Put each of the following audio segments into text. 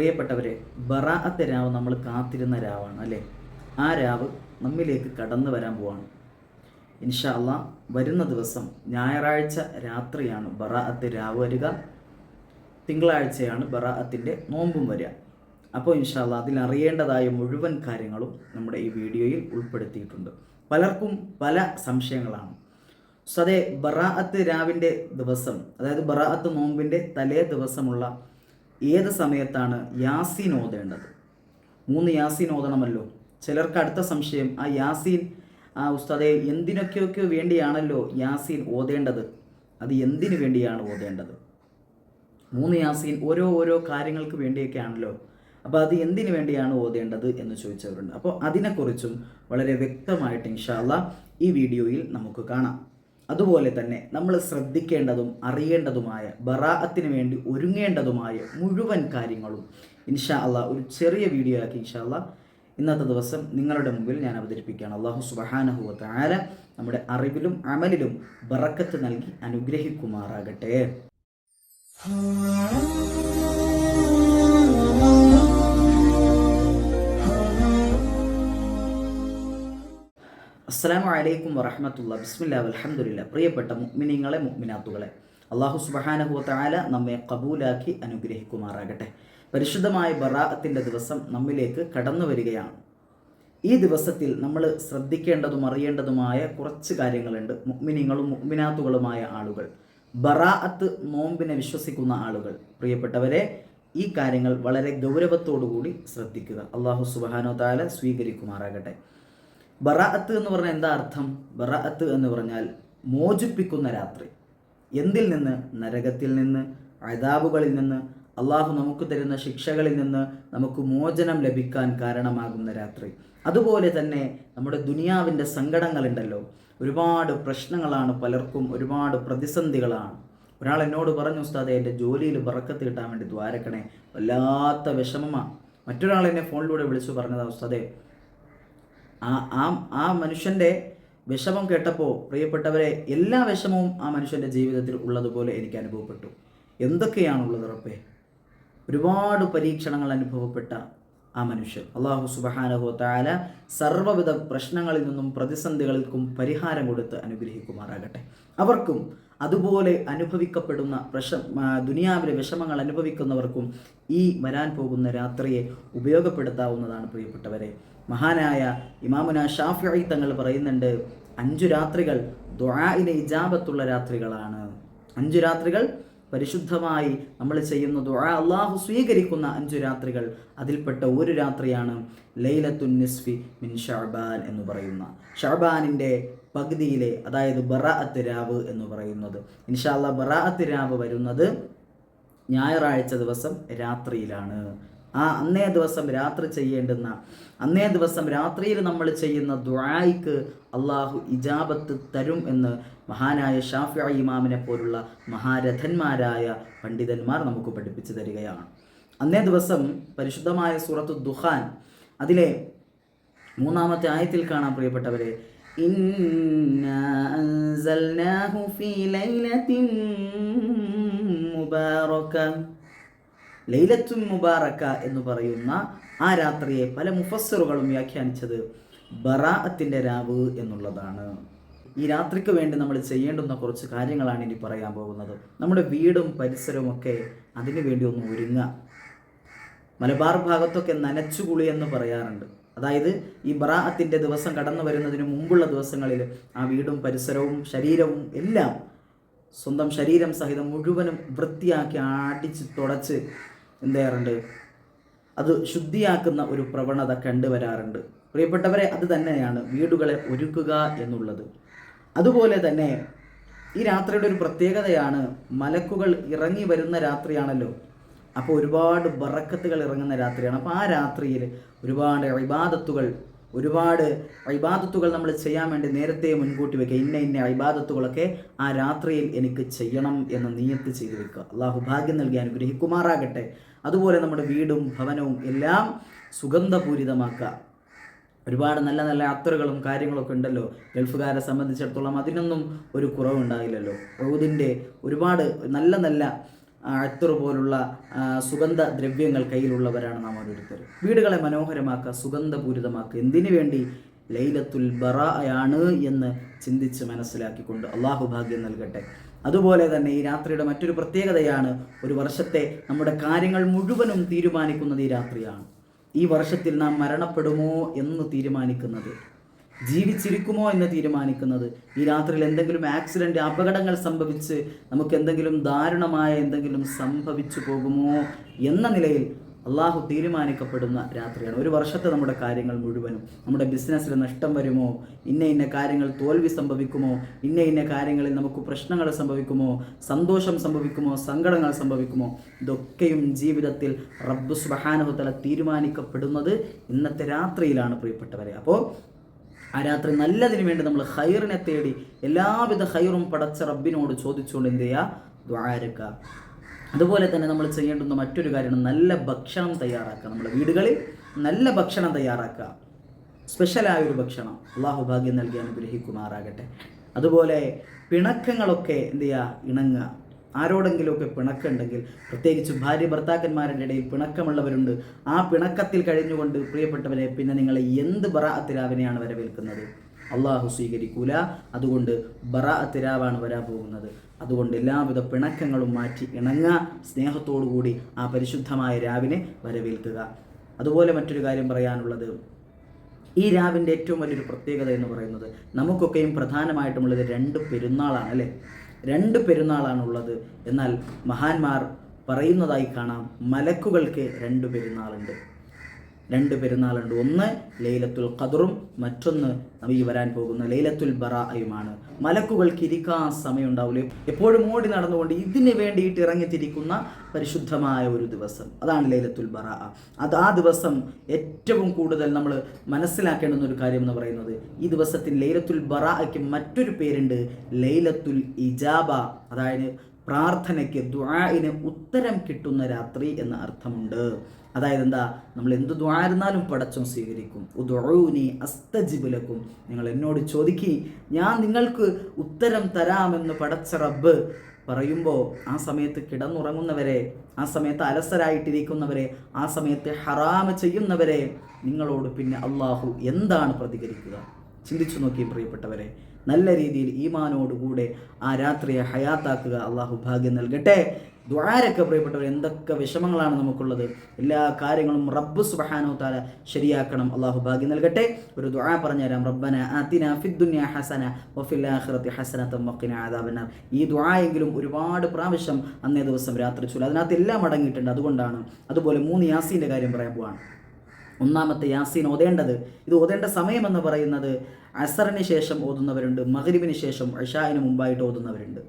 പ്രിയപ്പെട്ടവരെ ബറാഅത്തെ രാവ് നമ്മൾ കാത്തിരുന്ന രാവാണ് അല്ലേ? ആ രാവ് നമ്മിലേക്ക് കടന്നു വരാൻ പോവാണ്. ഇൻഷാ അള്ളാ വരുന്ന ദിവസം ഞായറാഴ്ച രാത്രിയാണ് ബറാഅത്ത് രാവ് വരിക. തിങ്കളാഴ്ചയാണ് ബറാഅത്തിന്റെ നോമ്പും വരിക. അപ്പോൾ ഇൻഷാ അള്ളാ അതിൽ അറിയേണ്ടതായ മുഴുവൻ കാര്യങ്ങളും നമ്മുടെ ഈ വീഡിയോയിൽ ഉൾപ്പെടുത്തിയിട്ടുണ്ട്. പലർക്കും പല സംശയങ്ങളാണ്. സതേ ബറാഅത്ത് രാവിന്റെ ദിവസം അതായത് ബറാഅത്ത് നോമ്പിന്റെ തലേ ദിവസമുള്ള ഏത് സമയത്താണ് യാസീൻ ഓതേണ്ടത്? മൂന്ന് യാസീൻ ഓതണമല്ലോ. ചിലർക്ക് അടുത്ത സംശയം ആ യാസീൻ ആ ഉസ്താദെ എന്തിനൊക്കെയൊക്കെ വേണ്ടിയാണല്ലോ യാസീൻ ഓതേണ്ടത്? അത് എന്തിനു വേണ്ടിയാണ് ഓതേണ്ടത്? മൂന്ന് യാസീൻ ഓരോ ഓരോ കാര്യങ്ങൾക്ക് വേണ്ടിയൊക്കെയാണല്ലോ. അപ്പോൾ അത് എന്തിനു വേണ്ടിയാണ് ഓതേണ്ടത് എന്ന് ചോദിച്ചവരുണ്ട്. അപ്പോൾ അതിനെക്കുറിച്ചും വളരെ വ്യക്തമായിട്ട് ഇൻഷാല്ല ഈ വീഡിയോയിൽ നമുക്ക് കാണാം. അതുപോലെ തന്നെ നമ്മൾ ശ്രദ്ധിക്കേണ്ടതും അറിയേണ്ടതുമായ ബറാഅത്തിന് വേണ്ടി ഒരുങ്ങേണ്ടതുമായ മുഴുവൻ കാര്യങ്ങളും ഇൻഷാ അള്ളാഹ് ഒരു ചെറിയ വീഡിയോ ആക്കി ഇൻഷാ അള്ളാഹ് ഇന്നത്തെ ദിവസം നിങ്ങളുടെ മുമ്പിൽ ഞാൻ അവതരിപ്പിക്കുകയാണ്. അള്ളാഹു സുബഹാനഹുവത്ത് ആര നമ്മുടെ അറിവിലും അമലിലും ബറക്കത്ത് നൽകി അനുഗ്രഹിക്കുമാറാകട്ടെ. അസ്സലാമു വലൈക്കും വറഹമത്തുള്ള ബിസ്മില്ല അലഹമുല്ല പ്രിയപ്പെട്ട മുഗ്മിനിങ്ങളെ മുഗ്മിനാത്തുകളെ അള്ളാഹു സുബഹാനഹുവത്ത് ആല നമ്മെ കബൂലാക്കി അനുഗ്രഹിക്കുമാറാകട്ടെ. പരിശുദ്ധമായ ബറാഅത്തിന്റെ ദിവസം നമ്മിലേക്ക് കടന്നു വരികയാണ്. ഈ ദിവസത്തിൽ നമ്മൾ ശ്രദ്ധിക്കേണ്ടതും അറിയേണ്ടതുമായ കുറച്ച് കാര്യങ്ങളുണ്ട്. മുഗ്മിനിങ്ങളും മുഗ്മിനാത്തുകളുമായ ആളുകൾ. ബറാഅത്ത് നോമ്പിനെ വിശ്വസിക്കുന്ന ആളുകൾ. പ്രിയപ്പെട്ടവരെ ഈ കാര്യങ്ങൾ വളരെ ഗൗരവത്തോടുകൂടി ശ്രദ്ധിക്കുക. അള്ളാഹു സുബാനോ താല സ്വീകരിക്കുമാറാകട്ടെ. ബറാഅത്ത് എന്ന് പറഞ്ഞാൽ എന്താ അർത്ഥം? ബറാഅത്ത് എന്ന് പറഞ്ഞാൽ മോചിപ്പിക്കുന്ന രാത്രി. എന്തിൽ നിന്ന്? നരകത്തിൽ നിന്ന് അതാബുകളിൽ നിന്ന് അള്ളാഹു നമുക്ക് തരുന്ന ശിക്ഷകളിൽ നിന്ന് നമുക്ക് മോചനം ലഭിക്കാൻ കാരണമാകുന്ന രാത്രി. അതുപോലെ തന്നെ നമ്മുടെ ദുനിയാവിന്റെ സങ്കടങ്ങളുണ്ടല്ലോ. ഒരുപാട് പ്രശ്നങ്ങളാണ് പലർക്കും ഒരുപാട് പ്രതിസന്ധികളാണ്. ഒരാൾ എന്നോട് പറഞ്ഞു ഉസ്താദെ എന്റെ ജോലിയിൽ ബറക്കത്ത് കിട്ടാൻ വേണ്ടി ദ്വാരക്കണേ. വല്ലാത്ത വിഷമമാണ്. മറ്റൊരാൾ എന്നെ ഫോണിലൂടെ വിളിച്ചു പറഞ്ഞതാ ഉസ്താദെ ആ ആ ആ മനുഷ്യന്റെ വിഷമം കേട്ടപ്പോൾ പ്രിയപ്പെട്ടവരെ എല്ലാ വിഷമവും ആ മനുഷ്യന്റെ ജീവിതത്തിൽ ഉള്ളതുപോലെ എനിക്ക് അനുഭവപ്പെട്ടു. എന്തൊക്കെയാണുള്ളത് ഉറപ്പേ ഒരുപാട് പരീക്ഷണങ്ങൾ അനുഭവപ്പെട്ട ആ മനുഷ്യൻ. അള്ളാഹു സുബഹാനഹു താല സർവവിധ പ്രശ്നങ്ങളിൽ നിന്നും പ്രതിസന്ധികൾക്കും പരിഹാരം കൊടുത്ത് അനുഗ്രഹിക്കുമാറാകട്ടെ. അവർക്കും അതുപോലെ അനുഭവിക്കപ്പെടുന്ന പ്രശ ദുനിയാവിലെ വിഷമങ്ങൾ അനുഭവിക്കുന്നവർക്കും ഈ വരാൻ പോകുന്ന രാത്രിയെ ഉപയോഗപ്പെടുത്താവുന്നതാണ് പ്രിയപ്പെട്ടവരെ. മഹാനായ ഇമാമുന ഷാഫി തങ്ങൾ പറയുന്നുണ്ട് അഞ്ചു രാത്രികൾ ദ്വാഇന് ഇജാബത്തുള്ള രാത്രികളാണ്. അഞ്ചു രാത്രികൾ പരിശുദ്ധമായി നമ്മൾ ചെയ്യുന്ന ദുആ അള്ളാഹു സ്വീകരിക്കുന്ന അഞ്ചു രാത്രികൾ അതിൽപ്പെട്ട ഒരു രാത്രിയാണ് ലൈലത്തുൻ നിസ്ഫി മിൻ ഷാബാൻ എന്ന് പറയുന്ന. ഷാബാനിന്റെ പകുതിയിലെ അതായത് ബറാഅത്ത് രാവ് എന്ന് പറയുന്നത്. ഇൻഷാല്ല ബറാഅത്ത് രാവ് വരുന്നത് ഞായറാഴ്ച ദിവസം രാത്രിയിലാണ്. ആ അന്നേ ദിവസം രാത്രി ചെയ്യേണ്ടുന്ന അന്നേ ദിവസം രാത്രിയിൽ നമ്മൾ ചെയ്യുന്ന ദുആയ്ക്ക് അള്ളാഹു ഇജാബത്ത് തരും എന്ന് മഹാനായ ഷാഫി ഇമാമിനെ പോലുള്ള മഹാരഥന്മാരായ പണ്ഡിതന്മാർ നമുക്ക് പഠിപ്പിച്ചു തരികയാണ്. അന്നേ ദിവസം പരിശുദ്ധമായ സൂറത്തു ദുഹാൻ അതിലെ മൂന്നാമത്തെ ആയത്തിൽ കാണാൻ പ്രിയപ്പെട്ടവരെ. ഇന്നാ ലൈലത്തുൻ മുബാറക്ക എന്ന് പറയുന്ന ആ രാത്രിയെ പല മുഫസ്സറുകളും വ്യാഖ്യാനിച്ചത് ബറാഅത്തിന്റെ രാവ് എന്നുള്ളതാണ്. ഈ രാത്രിക്ക് വേണ്ടി നമ്മൾ ചെയ്യേണ്ടുന്ന കുറച്ച് കാര്യങ്ങളാണ് ഇനി പറയാൻ പോകുന്നത്. നമ്മുടെ വീടും പരിസരവും ഒക്കെ അതിനു വേണ്ടി ഒന്ന് ഒരുങ്ങുക. മലബാർ ഭാഗത്തൊക്കെ നനച്ചുകുളി എന്ന് പറയാറുണ്ട്. അതായത് ഈ ബറാഅത്തിന്റെ ദിവസം കടന്നു വരുന്നതിന് മുമ്പുള്ള ദിവസങ്ങളിൽ ആ വീടും പരിസരവും ശരീരവും എല്ലാം സ്വന്തം ശരീരം സഹിതം മുഴുവനും വൃത്തിയാക്കി അടിച്ച് തുടച്ച് എന്ത് ചെയ്യാറുണ്ട്? അത് ശുദ്ധിയാക്കുന്ന ഒരു പ്രവണത കണ്ടുവരാറുണ്ട്. പ്രിയപ്പെട്ടവരെ അത് തന്നെയാണ് വീടുകളെ ഒരുക്കുക എന്നുള്ളത്. അതുപോലെ തന്നെ ഈ രാത്രിയുടെ ഒരു പ്രത്യേകതയാണ് മലക്കുകൾ ഇറങ്ങി വരുന്ന രാത്രിയാണല്ലോ. അപ്പോൾ ഒരുപാട് ബറക്കത്തുകൾ ഇറങ്ങുന്ന രാത്രിയാണ്. അപ്പോൾ ആ രാത്രിയിൽ ഒരുപാട് ഇബാദത്തുകൾ ഒരുപാട് ഇബാദത്തുകൾ നമ്മൾ ചെയ്യാൻ വേണ്ടി നേരത്തെ മുൻകൂട്ടി വെക്കുക. ഇന്ന ഇന്ന ഇബാദത്തുകളൊക്കെ ആ രാത്രിയിൽ എനിക്ക് ചെയ്യണം എന്ന് നിയത്ത് ചെയ്തു വെക്കുക. അള്ളാഹു ഭാഗ്യം നൽകി അനുഗ്രഹിക്കുമാറാകട്ടെ. അതുപോലെ നമ്മുടെ വീടും ഭവനവും എല്ലാം സുഗന്ധപൂരിതമാക്കുക. ഒരുപാട് നല്ല നല്ല അത്തറുകളും കാര്യങ്ങളൊക്കെ ഉണ്ടല്ലോ. ഗൾഫുകാരെ സംബന്ധിച്ചിടത്തോളം അതിനൊന്നും ഒരു കുറവുണ്ടായില്ലല്ലോ. റൗദിന്റെ ഒരുപാട് നല്ല നല്ല അത്തർ പോലുള്ള സുഗന്ധ ദ്രവ്യങ്ങൾ കയ്യിലുള്ളവരാണ് നാം ഓരോരുത്തർ വീടുകളെ മനോഹരമാക്കുക സുഗന്ധപൂരിതമാക്കുക. എന്തിനു വേണ്ടി? ലൈലത്തുൽ ബറായാണ് എന്ന് ചിന്തിച്ച് മനസ്സിലാക്കിക്കൊണ്ട് അള്ളാഹു ഭാഗ്യം നൽകട്ടെ. അതുപോലെ തന്നെ ഈ രാത്രിയുടെ മറ്റൊരു പ്രത്യേകതയാണ് ഒരു വർഷത്തെ നമ്മുടെ കാര്യങ്ങൾ മുഴുവനും തീരുമാനിക്കുന്നത് ഈ രാത്രിയാണ്. ഈ വർഷത്തിൽ നാം മരണപ്പെടുമോ എന്ന് തീരുമാനിക്കുന്നത് ജീവിച്ചിരിക്കുമോ എന്ന് തീരുമാനിക്കുന്നത്. ഈ രാത്രിയിൽ എന്തെങ്കിലും ആക്സിഡന്റ് അപകടങ്ങൾ സംഭവിച്ച് നമുക്ക് എന്തെങ്കിലും ദാരുണമായ എന്തെങ്കിലും സംഭവിച്ചു പോകുമോ എന്ന നിലയിൽ അള്ളാഹു തീരുമാനിക്കപ്പെടുന്ന രാത്രിയാണ്. ഒരു വർഷത്തെ നമ്മുടെ കാര്യങ്ങൾ മുഴുവനും നമ്മുടെ ബിസിനസ്സിൽ നഷ്ടം വരുമോ? ഇന്ന ഇന്ന കാര്യങ്ങൾ തോൽവി സംഭവിക്കുമോ? ഇന്ന ഇന്ന കാര്യങ്ങളിൽ നമുക്ക് പ്രശ്നങ്ങൾ സംഭവിക്കുമോ? സന്തോഷം സംഭവിക്കുമോ? സങ്കടങ്ങൾ സംഭവിക്കുമോ? ഇതൊക്കെയും ജീവിതത്തിൽ റബ്ബു സുബഹാനുഹത്തല തീരുമാനിക്കപ്പെടുന്നത് ഇന്നത്തെ രാത്രിയിലാണ് പ്രിയപ്പെട്ടവരെ. അപ്പോൾ ആ രാത്രി നല്ലതിന് വേണ്ടി നമ്മൾ ഹൈറിനെ തേടി എല്ലാവിധ ഹൈറും പടച്ച റബ്ബിനോട് ചോദിച്ചുകൊണ്ട് എന്ത് ചെയ്യുക ദ്വാരക്ക അതുപോലെ തന്നെ നമ്മൾ ചെയ്യേണ്ടുന്ന മറ്റൊരു കാര്യമാണ് നല്ല ഭക്ഷണം തയ്യാറാക്കുക. നമ്മുടെ വീടുകളിൽ നല്ല ഭക്ഷണം തയ്യാറാക്കുക. സ്പെഷ്യലായ ഒരു ഭക്ഷണം. അള്ളാഹു ഭാഗ്യം നൽകി അനുഗ്രഹിക്കുമാറാകട്ടെ. അതുപോലെ പിണക്കങ്ങളൊക്കെ എന്ത് ചെയ്യുക ഇണങ്ങുക. ആരോടെങ്കിലുമൊക്കെ പിണക്കമുണ്ടെങ്കിൽ പ്രത്യേകിച്ച് ഭാര്യ ഭർത്താക്കന്മാരുടെ ഇടയിൽ പിണക്കമുള്ളവരുണ്ട് ആ പിണക്കത്തിൽ കഴിഞ്ഞുകൊണ്ട് പ്രിയപ്പെട്ടവരെ പിന്നെ നിങ്ങളെ എന്ത് ബറാഅത്തിരാവിനെയാണ് വരവേൽക്കുന്നത്? അള്ളാഹു സ്വീകരിക്കൂല. അതുകൊണ്ട് ബറാഅത്തിരാവാണ് വരാൻ പോകുന്നത്. അതുകൊണ്ട് എല്ലാവിധ പിണക്കങ്ങളും മാറ്റി ഇണങ്ങുക സ്നേഹത്തോടുകൂടി ആ പരിശുദ്ധമായ രാവിനെ വരവേൽക്കുക. അതുപോലെ മറ്റൊരു കാര്യം പറയാനുള്ളത്. ഈ രാവിന്റെ ഏറ്റവും വലിയൊരു പ്രത്യേകത എന്ന് പറയുന്നത് നമുക്കൊക്കെയും പ്രധാനമായിട്ടുമുള്ളത് രണ്ട് പെരുന്നാളാണ് അല്ലേ? രണ്ട് പെരുന്നാളാണുള്ളത്. എന്നാൽ മഹാന്മാർ പറയുന്നതായി കാണാം മലക്കുകൾക്ക് രണ്ട് പെരുന്നാളുണ്ട്. രണ്ട് പെരുന്നാളുണ്ട്. ഒന്ന് ലൈലത്തുൽ ഖദറും മറ്റൊന്ന് നബി വരാൻ പോകുന്ന ലൈലത്തുൽ ബറായുമാണ് മലക്കുകൾക്ക് ഇരിക്കാൻ സമയമുണ്ടാവില്ല? എപ്പോഴും ഓടി നടന്നുകൊണ്ട് ഇതിന് വേണ്ടിയിട്ട് ഇറങ്ങിത്തിരിക്കുന്ന പരിശുദ്ധമായ ഒരു ദിവസം. അതാണ് ലൈലത്തുൽ ബറ അത് ആ ദിവസം ഏറ്റവും കൂടുതൽ നമ്മൾ മനസ്സിലാക്കേണ്ടുന്ന ഒരു കാര്യം എന്ന് പറയുന്നത് ഈ ദിവസത്തിൽ ലൈലത്തുൽ ബറയ്ക്ക് മറ്റൊരു പേരുണ്ട്. ലൈലത്തുൽ ഇജാബ. അതായത് പ്രാർത്ഥനയ്ക്ക് ദ്വായിന് ഉത്തരം കിട്ടുന്ന രാത്രി എന്ന അർത്ഥമുണ്ട്. അതായത് എന്താ? നമ്മൾ എന്ത് ദ്വാരുന്നാലും പടച്ചോൻ സ്വീകരിക്കും. ഉദ്വഴുവിനെ അസ്തജിബുലക്കും നിങ്ങൾ എന്നോട് ചോദിക്കി ഞാൻ നിങ്ങൾക്ക് ഉത്തരം തരാമെന്ന് പടച്ച റബ്ബ് പറയുമ്പോൾ ആ സമയത്ത് കിടന്നുറങ്ങുന്നവരെ ആ സമയത്ത് അലസരായിട്ടിരിക്കുന്നവരെ ആ സമയത്ത് ഹറാമ ചെയ്യുന്നവരെ നിങ്ങളോട് പിന്നെ അള്ളാഹു എന്താണ് പ്രതികരിക്കുക? ചിന്തിച്ചു നോക്കി പ്രിയപ്പെട്ടവരെ. നല്ല രീതിയിൽ ഈമാനോടുകൂടെ ആ രാത്രിയെ ഹയാത്താക്കുക അള്ളാഹു ഭാഗ്യം നൽകട്ടെ. ദ്വാരൊക്കെ പ്രിയപ്പെട്ടവർ എന്തൊക്കെ വിഷമങ്ങളാണ് നമുക്കുള്ളത്. എല്ലാ കാര്യങ്ങളും റബ്ബ് സുബഹാനോ താല ശരിയാക്കണം അള്ളാഹു ഭാഗ്യം നൽകട്ടെ. ഒരു ദ്വാ പറഞ്ഞുതരാം. റബ്ബന അതിന ഫിദ്ദുന്യ ഹസന വഫില്ലാഹിറത്തി ആഖിറതി തമ്മക്കിന ആദാബന ഈ ദ്വായെങ്കിലും ഒരുപാട് പ്രാവശ്യം അന്നേ ദിവസം രാത്രി ചൊല്ലുക അതിനകത്ത് എല്ലാം അടങ്ങിയിട്ടുണ്ട്. അതുകൊണ്ടാണ്. അതുപോലെ മൂന്ന് യാസീന്റെ കാര്യം പറയാൻ പോവാണ്. ഒന്നാമത്തെ യാസീൻ ഓതേണ്ടത്. ഇത് ഓതേണ്ട സമയം എന്ന് പറയുന്നത് അസറിന് ശേഷം ഓതുന്നവരുണ്ട് മഹരിബിന് ശേഷം ഇഷായിന് മുമ്പായിട്ട് ഓതുന്നവരുണ്ട്.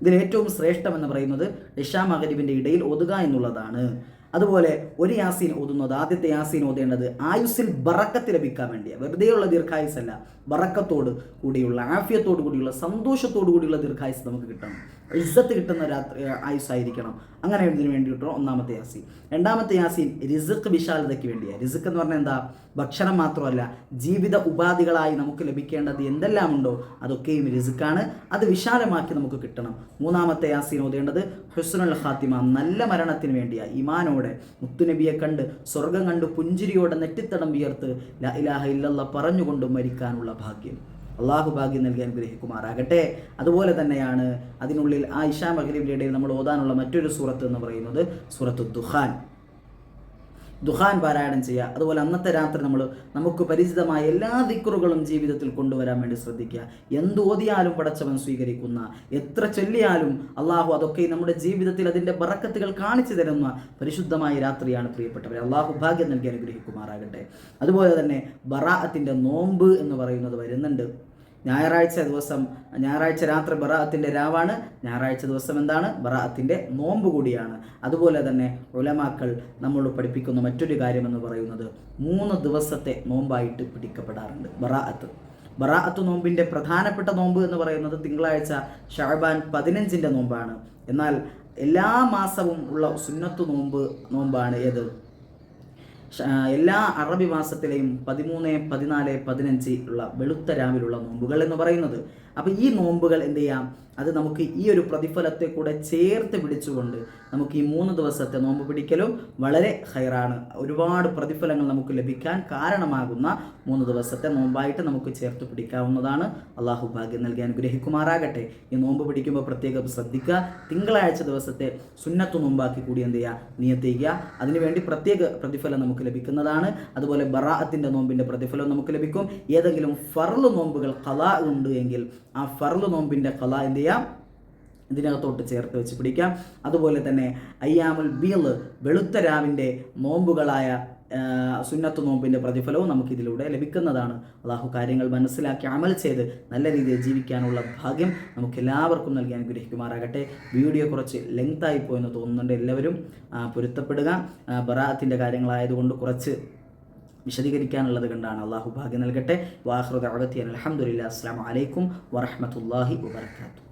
ഇതിൽ ഏറ്റവും ശ്രേഷ്ഠം എന്ന് പറയുന്നത് ഇഷാ മഹരിബിന്റെ ഇടയിൽ ഓതുക എന്നുള്ളതാണ്. അതുപോലെ ഒരു യാസീൻ ഓതുന്നത് ആദ്യത്തെ യാസീൻ ഓതേണ്ടത് ആയുസ്സിൽ ബറക്കത്ത് ലഭിക്കാൻ വേണ്ടിയാണ്. വെറുതെയുള്ള ദീർഘായുസല്ല ബറക്കത്തോട് കൂടിയുള്ള ആഫ്യത്തോടു കൂടിയുള്ള സന്തോഷത്തോടു കൂടിയുള്ള ദീർഘായുസ് നമുക്ക് കിട്ടണം. ഇസ്സത്ത് കിട്ടുന്ന രാത്രി ആയുസ്സായിരിക്കണം. അങ്ങനെ ഇതിന് വേണ്ടിയിട്ടോ ഒന്നാമത്തെ യാസീൻ രണ്ടാമത്തെ യാസീൻ റിസക്ക് വിശാലതയ്ക്ക് വേണ്ടിയാണ് റിസക്ക് എന്ന് പറഞ്ഞാൽ എന്താ? ഭക്ഷണം മാത്രമല്ല ജീവിത ഉപാധികളായി നമുക്ക് ലഭിക്കേണ്ടത് എന്തെല്ലാം ഉണ്ടോ അതൊക്കെയും റിസുക്കാണ്. അത് വിശാലമാക്കി നമുക്ക് കിട്ടണം. മൂന്നാമത്തെ യാസീൻ ഓതേണ്ടത് ഹുസ്നുൽ ഖാത്തിമ. നല്ല മരണത്തിന് വേണ്ടിയാണ് ഇമാനോടെ മുത്തുനബിയെ കണ്ട് സ്വർഗം കണ്ട് പുഞ്ചിരിയോടെ നെറ്റിത്തടം വിയർത്ത് ല ഇലാഹ ഇല്ലല്ല പറഞ്ഞുകൊണ്ട് മരിക്കാനുള്ള ഭാഗ്യം. അള്ളാഹു ഭാഗ്യം നൽകി അനുഗ്രഹിക്കുമാറാകട്ടെ അതുപോലെ തന്നെയാണ് അതിനുള്ളിൽ ആ ഇഷാ മഹരീബിന്റെ ഇടയിൽ നമ്മൾ ഓതാനുള്ള മറ്റൊരു സൂറത്ത് എന്ന് പറയുന്നത് സൂറത്ത് ദുഹാൻ ദുഹാൻ പാരായണം ചെയ്യുക. അതുപോലെ അന്നത്തെ രാത്രി നമ്മൾ നമുക്ക് പരിചിതമായ എല്ലാ ദിക്കറുകളും ജീവിതത്തിൽ കൊണ്ടുവരാൻ വേണ്ടി ശ്രദ്ധിക്കുക. എന്ത് ഓതിയാലും പടച്ചവൻ സ്വീകരിക്കുന്ന എത്ര ചൊല്ലിയാലും അള്ളാഹു അതൊക്കെ നമ്മുടെ ജീവിതത്തിൽ അതിന്റെ ബറക്കത്തുകൾ കാണിച്ചു തരുന്ന പരിശുദ്ധമായ രാത്രിയാണ് പ്രിയപ്പെട്ടവർ അള്ളാഹു ഭാഗ്യം നൽകി അനുഗ്രഹിക്കുമാറാകട്ടെ. അതുപോലെ തന്നെ ബറാഅത്തിന്റെ നോമ്പ് എന്ന് പറയുന്നത് വരുന്നുണ്ട്. ഞായറാഴ്ച ദിവസം ഞായറാഴ്ച രാത്രി ബറാഅത്തിന്റെ രാവാണ്. ഞായറാഴ്ച ദിവസം എന്താണ്? ബറാഅത്തിന്റെ നോമ്പ് കൂടിയാണ്. അതുപോലെ തന്നെ ഉലമാക്കൾ നമ്മളോട് പഠിപ്പിക്കുന്ന മറ്റൊരു കാര്യം എന്ന് പറയുന്നത് മൂന്ന് ദിവസത്തെ നോമ്പായിട്ട് പിടിക്കപ്പെടാറുണ്ട് ബറാഅത്ത്. ബറാഅത്ത് നോമ്പിന്റെ പ്രധാനപ്പെട്ട നോമ്പ് എന്ന് പറയുന്നത് തിങ്കളാഴ്ച ഷാബാൻ പതിനഞ്ചിന്റെ നോമ്പാണ്. എന്നാൽ എല്ലാ മാസവും ഉള്ള സുന്നത്ത് നോമ്പ് നോമ്പാണ് ഏത്? എല്ലാ അറബി മാസത്തിലെയും പതിമൂന്ന് പതിനാല് പതിനഞ്ച് ഉള്ള വെളുത്ത രാവിലുള്ള നോമ്പുകൾ എന്ന് പറയുന്നത് അപ്പോൾ ഈ നോമ്പുകൾ എന്ത് ചെയ്യാം? അത് നമുക്ക് ഈ ഒരു പ്രതിഫലത്തെ കൂടെ ചേർത്ത് പിടിച്ചുകൊണ്ട് നമുക്ക് ഈ മൂന്ന് ദിവസത്തെ നോമ്പ് പിടിക്കലും വളരെ ഹൈറാണ്. ഒരുപാട് പ്രതിഫലങ്ങൾ നമുക്ക് ലഭിക്കാൻ കാരണമാകുന്ന മൂന്ന് ദിവസത്തെ നോമ്പായിട്ട് നമുക്ക് ചേർത്ത് പിടിക്കാവുന്നതാണ്. അള്ളാഹു ഭാഗ്യം നൽകി അനുഗ്രഹിക്കുമാറാകട്ടെ. ഈ നോമ്പ് പിടിക്കുമ്പോൾ പ്രത്യേകം ശ്രദ്ധിക്കുക. തിങ്കളാഴ്ച ദിവസത്തെ സുന്നത്ത് നോമ്പാക്കി കൂടി എന്ത് ചെയ്യുക? നിയത്തിക്കുക അതിനുവേണ്ടി പ്രത്യേക പ്രതിഫലം നമുക്ക് ലഭിക്കുന്നതാണ്. അതുപോലെ ബറാഅത്തിന്റെ നോമ്പിന്റെ പ്രതിഫലം നമുക്ക് ലഭിക്കും. ഏതെങ്കിലും ഫർൾ നോമ്പുകൾ കഥ ഉണ്ട് എങ്കിൽ ആ ഫർൾ നോമ്പിന്റെ കല എന്ത് ചെയ്യാം? ഇതിനകത്തോട്ട് ചേർത്ത് വെച്ച് പിടിക്കാം. അതുപോലെ തന്നെ അയ്യാമുൽ ബീൽ വെളുത്ത രാവിന്റെ നോമ്പുകളായ സുന്നത്ത് നോമ്പിന്റെ പ്രതിഫലവും നമുക്ക് ഇതിലൂടെ ലഭിക്കുന്നതാണ്. അള്ളാഹു കാര്യങ്ങൾ മനസ്സിലാക്കി അമൽ ചെയ്ത് നല്ല രീതിയിൽ ജീവിക്കാനുള്ള ഭാഗ്യം നമുക്ക് എല്ലാവർക്കും നൽകി അനുഗ്രഹിക്കുമാറാകട്ടെ. വീഡിയോ കുറച്ച് ലെങ്തായി പോയെന്ന് തോന്നുന്നുണ്ട് എല്ലാവരും. പൊരുത്തപ്പെടുക. ബറാത്തിന്റെ കാര്യങ്ങളായതുകൊണ്ട് കുറച്ച് വിശദീകരിക്കാനുള്ളത് കണ്ടാണ് അള്ളാഹു ഭാഗ്യം നൽകട്ടെ. വാഹൃദ അലഹമുല്ല അസ്സാം വലൈക്കും വറഹമത്തല്ലാഹി വാബർക്കാത്തു